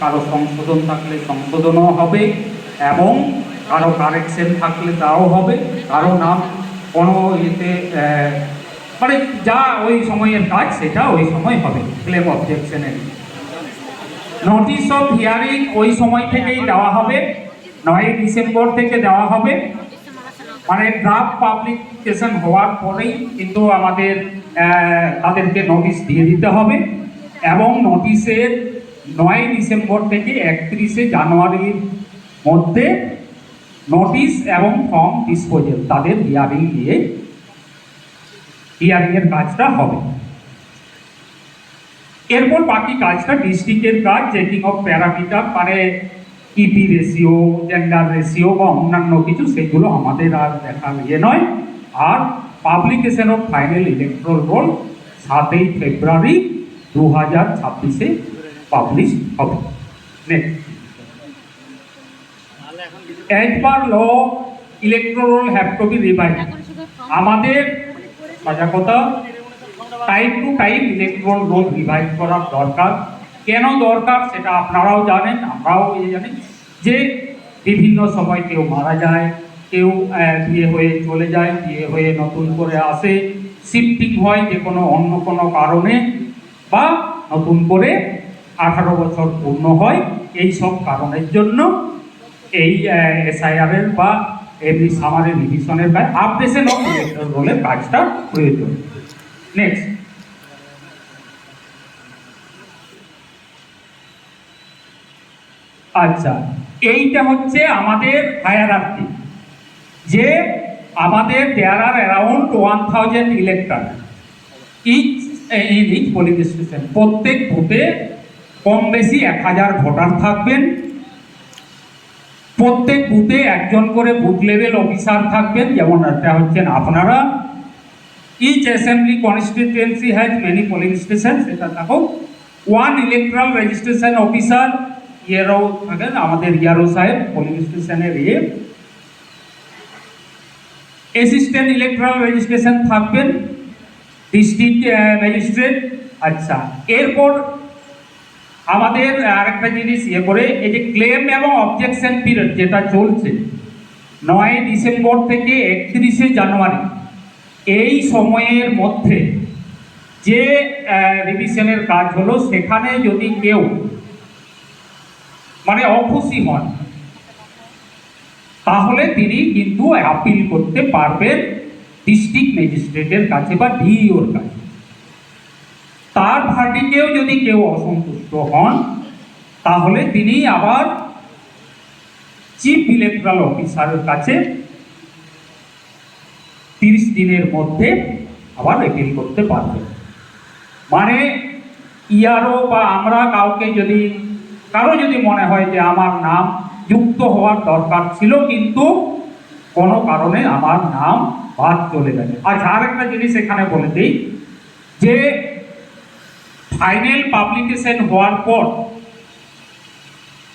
কারও সংশোধন থাকলে সংশোধনও হবে এবং কারও কারেকশন থাকলে তাও হবে। কারও নাম কোনো ইয়েতে মানে যা ওই সময়ের কাজ, সেটা ওই সময় হবে। ক্লেম অবজেকশনের নোটিশ অফ হিয়ারিং ওই সময় থেকেই দেওয়া হবে। নয় ডিসেম্বর থেকে দেওয়া হবে। মানে ড্রাফট পাবলিকেশন হওয়ার পরেই কিন্তু আমাদের তাদেরকে নোটিশ দিয়ে দিতে হবে। এবং নোটিশের নয় ডিসেম্বর থেকে একত্রিশে জানুয়ারির মধ্যে নোটিশ এবং ফর্ম ডিসপোজেল তাদের হিয়ারিং দিয়ে হিয়ারিংয়ের কাজটা হবে। এরপর বাকি কাজটা ডিস্ট্রিক্টের কাজ চেকিং অফ প্যারামিটার মানে ইপি রেশিও জেন্ডার রেশিও বা অন্যান্য কিছু, সেগুলো আমাদের আর দেখার ইয়ে নয়। আর publication of final electoral roll সাতই ফেব্রুয়ারি দু হাজার ছাব্বিশে পাবলিশ হবে। Next as per law electoral roll have to be revise আমাদের সাজা কথা time to time electoral roll revive করার দরকার। কেন দরকার সেটা আপনারাও জানেন আমরাও ইয়ে জানি যে বিভিন্ন সময় কেউ মারা যায় কেউ বিয়ে হয়ে চলে যায় বিয়ে হয়ে নতুন করে আসে শিফটিং হয় যে কোনো অন্য কোনো কারণে বা নতুন করে আঠারো বছর পূর্ণ হয় এই সব কারণের জন্য এই এসআইআরের বা এমনি সামারের রিভিশনের বা আপডেশন অফ ইলেকট্রন রোলের কাজটা প্রয়োজন নেক্সট আচ্ছা এইটা হচ্ছে আমাদের হায়ারার্কি যে আমাদের there are around one thousand elector each in each polling station প্রত্যেক বুথে কম বেশি এক হাজার ভোটার থাকবেন। প্রত্যেক বুথে একজন করে বুথ লেভেল অফিসার থাকবেন, যেমন এটা হচ্ছেন আপনারা। Each assembly constituency has many polling station সেটা থাকুক ওয়ান ইলেকট্রাল রেজিস্ট্রেশন অফিসার ইয়েরও থাকেন আমাদের ইয়ারো সাহেব পোলিং স্টেশনের ইয়ে অ্যাসিস্ট্যান্ট ইলেকট্রাল রেজিস্ট্রেশন থাকবেন। ডিস্ট্রিক্ট ম্যাজিস্ট্রেট আচ্ছা। এরপর আমাদের আরেকটা জিনিস ইয়ে করে, এই যে ক্লেম এবং অবজেকশন পিরিয়ড যেটা চলছে, নয় ডিসেম্বর থেকে একত্রিশে জানুয়ারি, এই সময়ের মধ্যে যে রিভিশনের কাজ হলো, সেখানে যদি কেউ মানে অখুশি হন, তাহলে তিনি কিন্তু আপিল করতে পারবেন ডিস্ট্রিক্ট ম্যাজিস্ট্রেটের কাছে বা ডিইওর কাছে। তার ভার্ডিকেও যদি কেউ অসন্তুষ্ট হন, তাহলে তিনি আবার চিফ ইলেকট্রাল অফিসারের কাছে তিরিশ দিনের মধ্যে আবার অ্যাপিল করতে পারবেন। মানে ইয়ারও বা আমরা কাউকে যদি, কারও যদি মনে হয় যে আমার নাম যুক্ত হওয়ার দরকার ছিল, কিন্তু কোনো কারণে আমার নাম বাদ চলে গেছে। আচ্ছা আরেকটা জিনিস এখানে বলে দিই, যে ফাইনাল পাবলিকেশন হওয়ার পর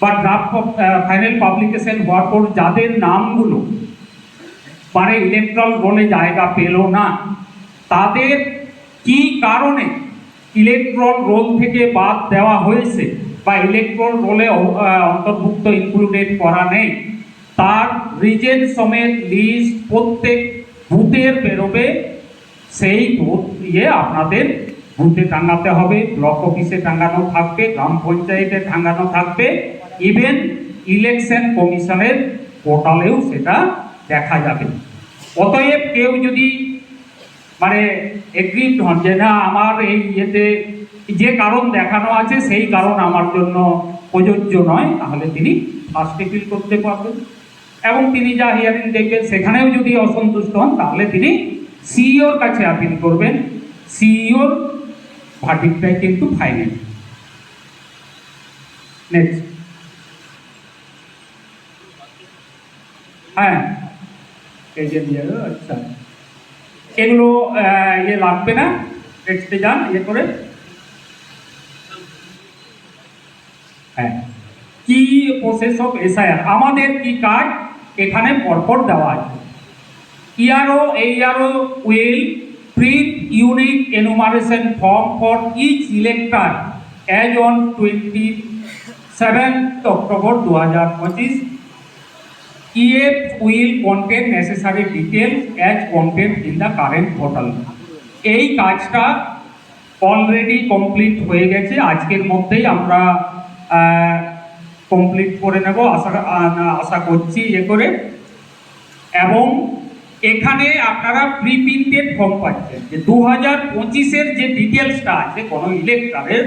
বা ড্রাফট ফাইনাল পাবলিকেশন হওয়ার পর যাদের নামগুলো মানে ইলেকট্রাল রোলে জায়গা পেল না, তাদের কি কারণে ইলেকট্রন রোল থেকে বাদ দেওয়া হয়েছে বা ইলেকট্রন রোলে অন্তর্ভুক্ত ইনক্লুডেড করা নেই, তার রিজেন সমেত লিস্ট প্রত্যেক বুথের বেরোবে, সেই বুথ দিয়ে আপনাদের বুথে টাঙাতে হবে ব্লক অফিসে টাঙানো থাকবে, গ্রাম পঞ্চায়েতে টাঙানো থাকবে ইভেন ইলেকশন কমিশনের পোর্টালেও সেটা দেখা যাবে। অতএব কেউ যদি মানে এগ্রিড হন যে না, আমার এই ইয়েতে যে কারণ দেখানো আছে, সেই কারণ আমার জন্য প্রযোজ্য নয়, তাহলে তিনি ফার্স্ট এপিল করতে পারবেন। এবং তিনি যা হিয়ারিং দেখবেন, সেখানেও যদি অসন্তুষ্ট হন, তাহলে তিনি সিইওর কাছে আপিল করবেন। সিইওর ভার্ডিকটাই কিন্তু ফাইনাল নেক্সট হ্যাঁ। এই যে আচ্ছা। এগুলো ইয়ে লাগবে না? টেক্সটে যান ইয়ে করে। হ্যাঁ। কি প্রসেস অফ এসআইআর আমাদের কি কাজ এখানে পরপর দেওয়া আছে। ERO AERO will print unique enumeration form for each elector as on twenty 7th October 2025 EF will contain necessary details as contained in the current portal. এই কাজটা অলরেডি কমপ্লিট হয়ে গেছে। আজকের মধ্যেই আমরা কমপ্লিট করে নেব। আশা আশা করছি ইয়ে করে। এবং এখানে আপনারা প্রি প্রিন্টেড ফর্ম পাচ্ছেন। যে দু হাজার পঁচিশের যে ডিটেলসটা আছে, কোনো ইলেকট্রারের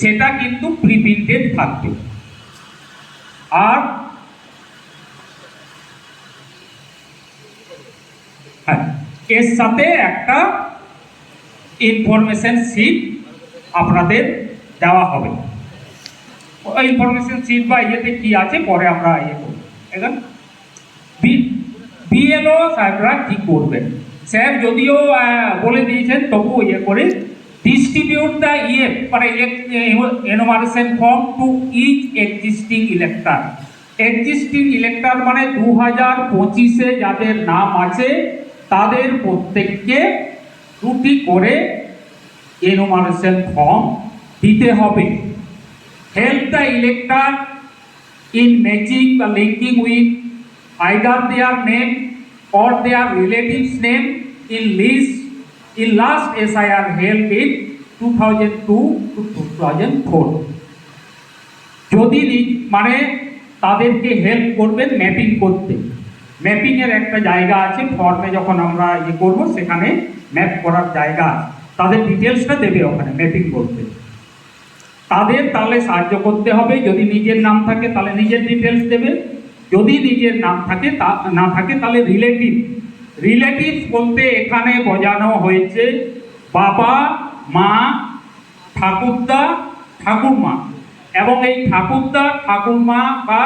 সেটা কিন্তু প্রি প্রিন্টেড থাকবে। আর হ্যাঁ এর সাথে একটা ইনফরমেশন শিট আপনাদের দেওয়া হবে। ইনফরমেশন শিট বা ইয়েতে কি আছে, পরে আমরা ইয়ে করব। এখন বিএলও সাহেবরা কি করবেন? স্যার যদিও বলে দিয়েছেন তবু ইয়ে করে ডিস্ট্রিবিউট দ্য ইয়ে মানে enumeration form to each existing elector existing elector মানে দু হাজার পঁচিশে যাদের নাম আছে, তাদের প্রত্যেককে দুটি করে এনোমারেশন ফর্ম দিতে হবে। Help the elector in matching the linking with either their name or their relatives name in list, in last SIR held in 2002 to 2004 যদি মানে তাদেরকে হেল্প করবেন ম্যাপিং করতে। ম্যাপিং এর একটা জায়গা আছে ফর্মে যখন আমরা ইয়ে করব, সেখানে ম্যাপ করার জায়গা তাদের ডিটেলসটা দেবে ওখানে ম্যাপিং করতে। তাদের তাহলে সাহায্য করতে হবে। যদি নিজের নাম থাকে, তাহলে নিজের ডিটেলস দেবে। যদি নিজের নাম থাকে তা, না থাকে তাহলে রিলেটিভ রিলেটিভ বলতে এখানে বোঝানো হয়েছে বাবা, মা, ঠাকুরদা, ঠাকুরমা। এবং এই ঠাকুরদা, ঠাকুরমা বা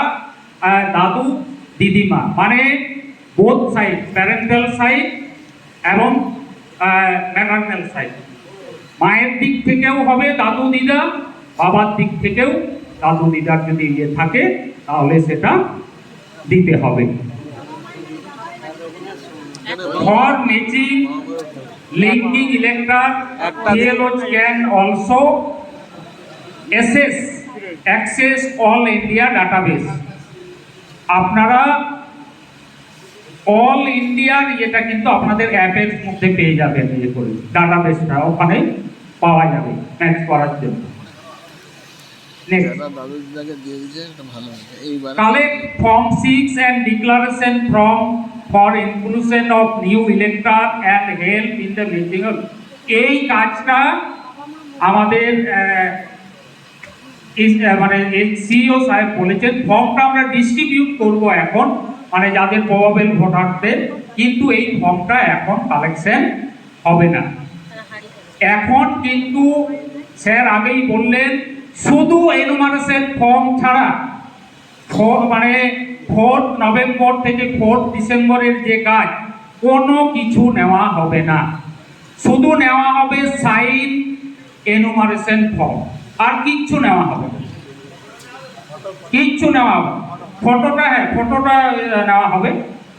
দাদু, দিদিমা। মানে বোথ সাইড প্যারেন্টাল সাইড এবং ম্যাটার্নাল সাইড মায়ের দিক থেকেও হবে দাদু, দিদা, বাবার দিক থেকেও দাদু, দিদার যদি ইয়ে থাকে, তাহলে সেটা দিতে হবে। For matching linking elector PLO can also assess access all India database আপনারা অল ইন্ডিয়ার এটা কিন্তু আপনাদের অ্যাপের মধ্যে পেয়ে যাবেন ইয়ে করে। ডাটাবেসটা ওখানে পাওয়া যাবে ম্যাচ করার জন্য নেক্সট যারা দাদু দিদাকে দিয়ে দিয়েছে এটা ভালো হয়েছে এইবার collect form 6 and declaration from for inclusion of new elector and help in the meeting এই কাজটা আমাদের মানে সিও সাহেব বলেছেন ফর্মটা আমরা ডিস্ট্রিবিউট করব এখন মানে যাদের প্রবাবেল ভোটারদের কিন্তু এই ফর্মটা এখন কালেকশন হবে না। এখন কিন্তু স্যার আগেই বললেন শুধু এনুমারেশন ফর্ম ছাড়া। মানে ফোর্থ নভেম্বর থেকে ফোর্থ ডিসেম্বরের যে কাজ কোনো কিছু নেওয়া হবে না। শুধু নেওয়া হবে সাইন এনুমারেশন ফর্ম। আর কিচ্ছু নেওয়া হবে না। কিচ্ছু নেওয়া হবে ফটোটা হ্যাঁ ফটোটা নেওয়া হবে।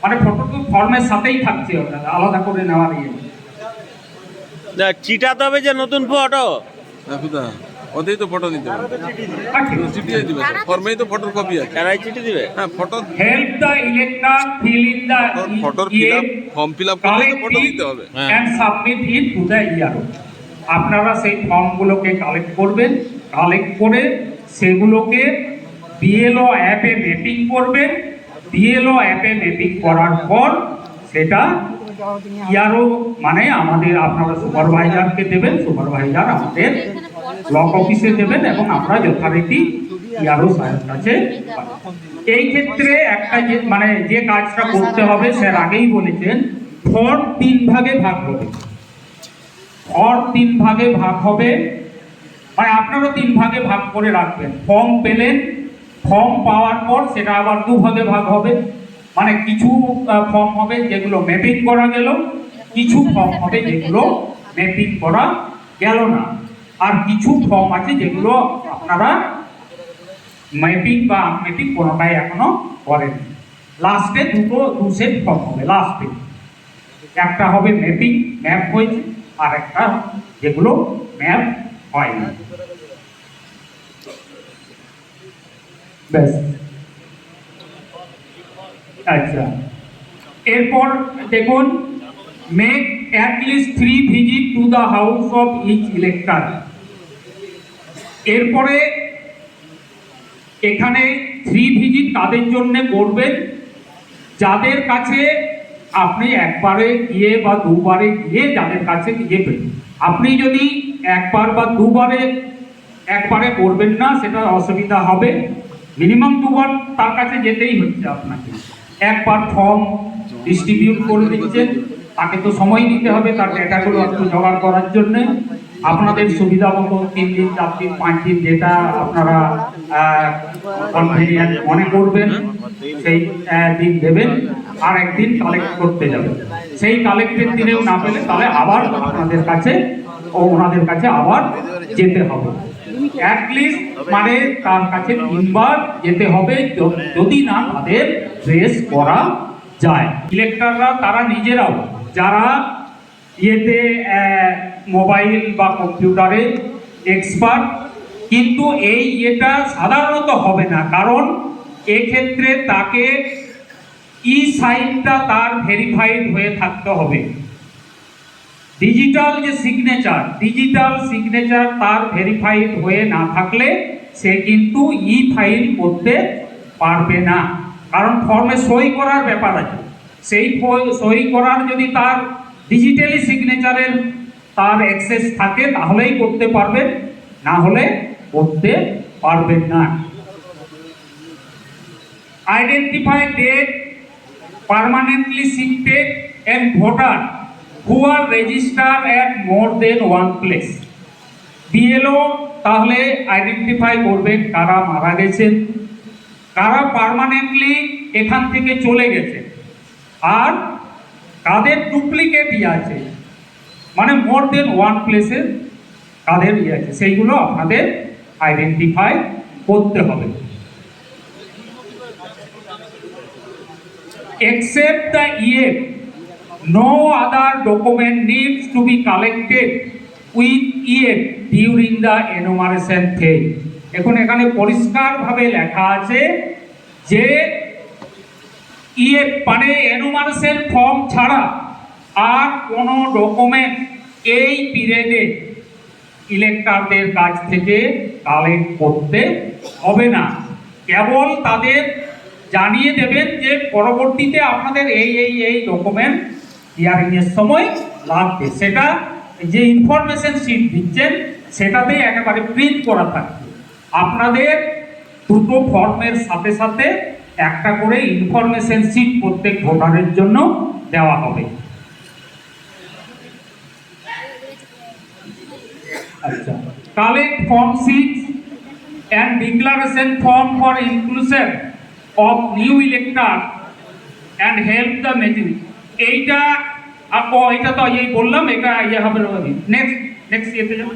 মানে ফটো তো ফর্মের সাথেই থাকছে ওটা আলাদা করে নেওয়ার ইয়ে নেই। না, চিটাতে হবে যে নতুন ফটো। ওতেই তো ফটো দিতে হবে। আর ঠিক চিঠিয়ে দিবে ফর্মেই তো ফটোর কপি আছে কারাই চিঠি দিবে? হ্যাঁ photo help the elector fill in the ফটোর fill up form fill up করলে তো ফটো দিতে হবে। হ্যাঁ। and submit it to the ERO আপনারা সেই ফর্মগুলোকে কালেক্ট করবেন কালেক্ট করে সেগুলোকে বিএলও অ্যাপে ম্যাপিং করবেন। বিএলও অ্যাপে ম্যাপিং করার পর সেটা ইয়ারও মানে আমাদের আপনারা সুপারভাইজারকে দেবেন সুপারভাইজার আমাদের ব্লক অফিসে দেবেন এবং আমরা যথারীতি ইয়ারও কাছে এই ক্ষেত্রে একটা যে মানে যে কাজটা করতে হবে, স্যার আগেই বলেছেন ফর্ম তিন ভাগে ভাগ হবে। ফর তিন ভাগে ভাগ হবে মানে আপনারা তিন ভাগে ভাগ করে রাখবেন। ফর্ম পেলেন, ফর্ম পাওয়ার পর সেটা আবার দু ভাগে ভাগ হবে। মানে কিছু ফর্ম হবে যেগুলো ম্যাপিং করা গেল, কিছু ফর্ম হবে যেগুলো ম্যাপিং করা গেল না। আর কিছু ফর্ম আছে যেগুলো আপনারা ম্যাপিং বা আনম্যাপিং কোনোটাই এখনও করেন লাস্টে দুটো, দু সেট ফর্ম হবে লাস্টে একটা হবে ম্যাপিং ম্যাপ হয়েছে, আর একটা যেগুলো ম্যাপ হয়নি। ব্যাস। আচ্ছা। এরপর দেখুন make at least three visit to the house of each elector এরপরে এখানে থ্রি ভিজিট তাদের জন্য করবেন? যাদের কাছে আপনি একবারে গিয়ে বা দুবারে গিয়ে যাদের কাছে গিয়েবেন আপনি যদি একবার বা দুবারে একবারে করবেন না, সেটা অসুবিধা হবে। মিনিমাম দুবার তার কাছে যেতেই হচ্ছে আপনাকে। একবার ফর্ম ডিস্ট্রিবিউট করে দিচ্ছেন। তাকে তো সময় দিতে হবে, তার ডেটাগুলো একটু জোগাড় করার জন্যে। আপনাদের সুবিধা মতো তিন দিন, চার দিন, পাঁচ দিন যেটা আপনারা কনভিনিয়েন্ট মনে করবেন, সেই দিন দেবেন, আর একদিন কালেক্ট করতে যাবেন। সেই কালেক্টের দিনেও না পেলে তাহলে আবার আপনাদের কাছে, ও ওনাদের কাছে আবার যেতে হবে। অ্যাটলিস্ট মানে তার কাছে তিনবার যেতে হবে যদি না তাদের ট্রেস করা যায়। ইলেক্টররা তারা নিজেরাও, যারা ইয়েতে মোবাইল বা কম্পিউটারে এক্সপার্ট, কিন্তু এই ইয়েটা সাধারণত হবে না। কারণ এক্ষেত্রে তাকে ই সাইনটা তার ভেরিফাইড হয়ে থাকতে হবে। ডিজিটাল যে সিগনেচার ডিজিটাল সিগনেচার তার ভেরিফাইড হয়ে না থাকলে সে কিন্তু ই ফাইল করতে পারবে না। কারণ ফর্মে সই করার ব্যাপার আছে। সেই সই করার যদি তার ডিজিটালি সিগনেচারের তার অ্যাক্সেস থাকে, তাহলেই করতে পারবেন না হলে করতে পারবেন না। Identify dead permanently shifted and voter who are registered at more than one place BLO তাহলে আইডেন্টিফাই করবেন কারা মারা গেছেন, কারা পার্মানেন্টলি এখান থেকে চলে গেছে। আর কাদের ডুপ্লিকেট ইয়ে আছে মানে মোর দেন ওয়ান প্লেসে কাদের ইয়ে আছে সেইগুলো আপনাদের আইডেন্টিফাই করতে হবে except the EF, no other document needs to be collected with EF during the enumeration phase. এখন এখানে পরিষ্কারভাবে লেখা আছে যে ইএফ মানে এনুমারেশন ফর্ম ছাড়া আর কোনো ডকুমেন্ট এই পিরিয়ডে ইলেক্টরদের কাছ থেকে কালেক্ট করতে হবে না। কেবল তাদের জানিয়ে দেবেন যে পরবর্তীতে আপনাদের এই এই এই ডকুমেন্ট হিয়ারিং এর সময় লাগবে। সেটা যে ইনফরমেশন শিট দিচ্ছেন সেটাতেই একেবারে প্রিন্ট করা থাকবে। আপনাদের দুটো ফর্মের সাথে সাথে একটা করে ইনফরমেশন শিট প্রত্যেক ভোটারের জন্য দেওয়া হবে। আচ্ছা collect form six and declaration form for inclusion of new elector and help the majority এইটা ও এটা তো এই বললাম, এটা ইয়ে হবে নেক্সট নেক্সট ইয়েতে যাব